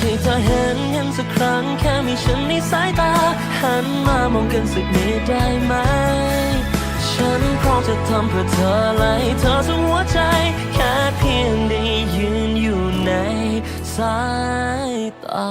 ให้เธอเห็นเห็นสักครั้ง แค่มีฉันในสายตา หันมามองกันสักนิดได้ไหม ฉันพร้อมจะทำเพื่อเธอไละให้เธอทั้งหัวใจ แค่เพียงได้ยืนอยู่ในสายตา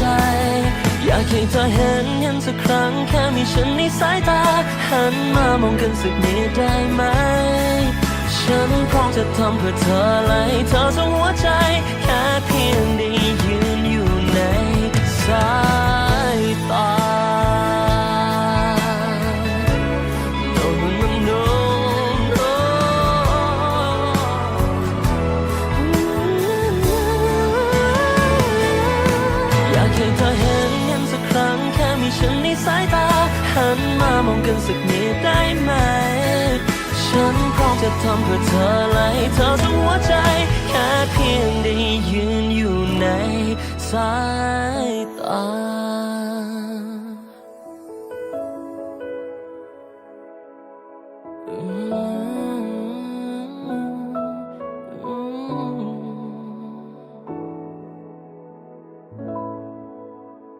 จ ให้เธอเห็นเห็นสักครั้ง แค่มีฉันในสายตา หันมามองกันสักนิดได้ไหม ฉันพร้อมจะทำเพื่อเธอเลยเธอทั้งหัวใจแค่ งกันสักนิดได้ไหม ฉันพร้อมจะทำเพื่อเธอเละให้เธอทั้งหัวใจ แค่เพียงได้ยืนอยู่ในสายตา